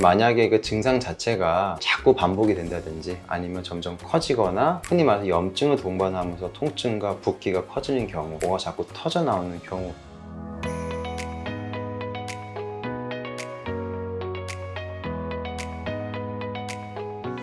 만약에 그 증상 자체가 자꾸 반복이 된다든지 아니면 점점 커지거나 흔히 말해서 염증을 동반하면서 통증과 붓기가 커지는 경우, 뭐가 자꾸 터져 나오는 경우.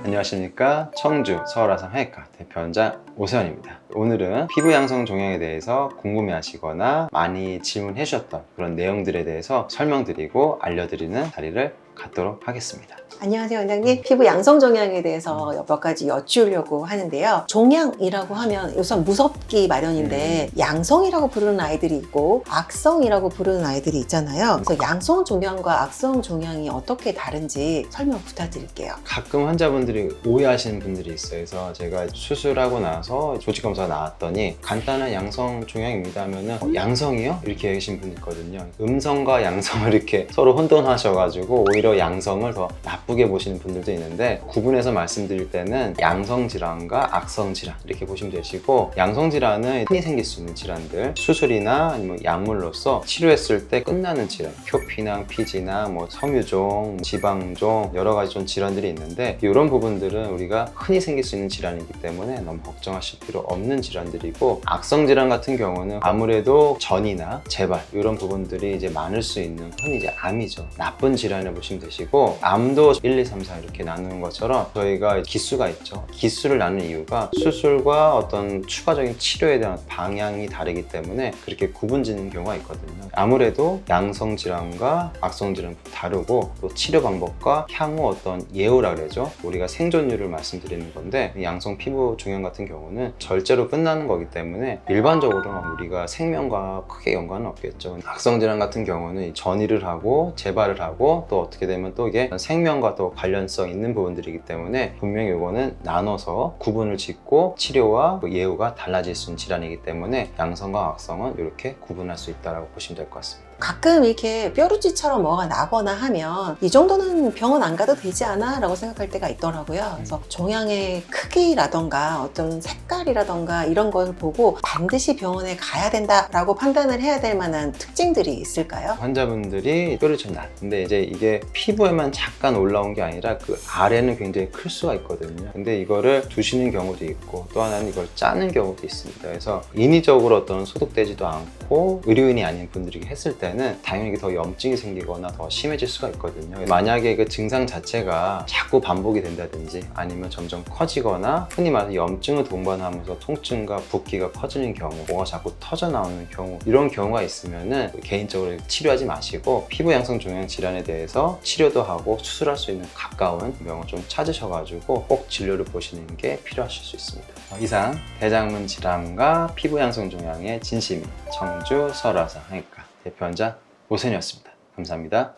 안녕하십니까? 청주 서울아산 화해과 대표원장 오세현입니다. 오늘은 피부 양성 종양에 대해서 궁금해 하시거나 많이 질문해 주셨던 그런 내용들에 대해서 설명드리고 알려드리는 자리를 갖도록 하겠습니다 안녕하세요, 원장님. 피부 양성 종양에 대해서 몇 가지 여쭈려고 하는데요. 종양이라고 하면 우선 무섭기 마련인데 양성이라고 부르는 아이들이 있고 악성이라고 부르는 아이들이 있잖아요. 그래서 양성 종양과 악성 종양이 어떻게 다른지 설명 부탁드릴게요. 가끔 환자분들이 오해하시는 분들이 있어요. 그래서 제가 수술하고 나서 조직 검사가 나왔더니 간단한 양성 종양입니다 하면은 어, 양성이요? 이렇게 얘기하시는 분이 있거든요. 음성과 양성을 이렇게 서로 혼돈하셔가지고 오히려 양성을 더 나쁘게 보시는 분들도 있는데 구분해서 말씀드릴 때는 양성 질환과 악성 질환 이렇게 보시면 되시고 양성 질환은 흔히 생길 수 있는 질환들 수술이나 아니면 약물로서 치료했을 때 끝나는 질환 표피낭, 피지낭, 뭐 섬유종, 지방종 여러 가지 좀 질환들이 있는데 이런 부분들은 우리가 흔히 생길 수 있는 질환이기 때문에 너무 걱정하실 필요 없는 질환들이고 악성 질환 같은 경우는 아무래도 전이나 재발 이런 부분들이 이제 많을 수 있는 흔히 이제 암이죠. 나쁜 질환을 보시면 되시고 암도 1, 2, 3, 4 이렇게 나누는 것처럼 저희가 기수가 있죠. 기수를 나누는 이유가 수술과 어떤 추가적인 치료에 대한 방향이 다르기 때문에 그렇게 구분 짓는 경우가 있거든요. 아무래도 양성 질환과 악성 질환 다르고 또 치료 방법과 향후 어떤 예후라 그러죠? 우리가 생존율을 말씀드리는 건데 이 양성 피부 종양 같은 경우는 절제로 끝나는 거기 때문에 일반적으로는 우리가 생명과 크게 연관은 없겠죠. 악성 질환 같은 경우는 이 전이를 하고 재발을 하고 또 어떻게 되면 또 이게 생명과 또 관련성 있는 부분들이기 때문에 분명히 이거는 나눠서 구분을 짓고 치료와 그 예후가 달라질 수 있는 질환이기 때문에 양성과 악성은 이렇게 구분할 수 있다고 보시면 될 것 같습니다. 가끔 이렇게 뾰루지처럼 뭐가 나거나 하면 이 정도는 병원 안 가도 되지 않아? 라고 생각할 때가 있더라고요. 그래서 종양의 크기라던가 어떤 색깔이라던가 이런 걸 보고 반드시 병원에 가야 된다라고 판단을 해야 될 만한 특징들이 있을까요? 환자분들이 뾰루지 낫. 근데 이제 이게 피부에만 잠깐 올라온 게 아니라 그 아래는 굉장히 클 수가 있거든요. 근데 이거를 두시는 경우도 있고 또 하나는 이걸 짜는 경우도 있습니다. 그래서 인위적으로 어떤 소독되지도 않고 의료인이 아닌 분들이 했을 때는 당연히 더 염증이 생기거나 더 심해질 수가 있거든요. 만약에 그 증상 자체가 자꾸 반복이 된다든지 아니면 점점 커지거나 흔히 말해서 염증을 동반하면서 통증과 붓기가 커지는 경우, 뭐가 자꾸 터져 나오는 경우 이런 경우가 있으면은 개인적으로 치료하지 마시고 피부 양성 종양 질환에 대해서 치료도 하고 수술할 수 있는 가까운 병원 좀 찾으셔가지고 꼭 진료를 보시는 게 필요하실 수 있습니다. 어, 이상 대장문 질환과 피부 양성 종양의 진심이 청주 설화상 항해과 대표원장 오선이었습니다. 감사합니다.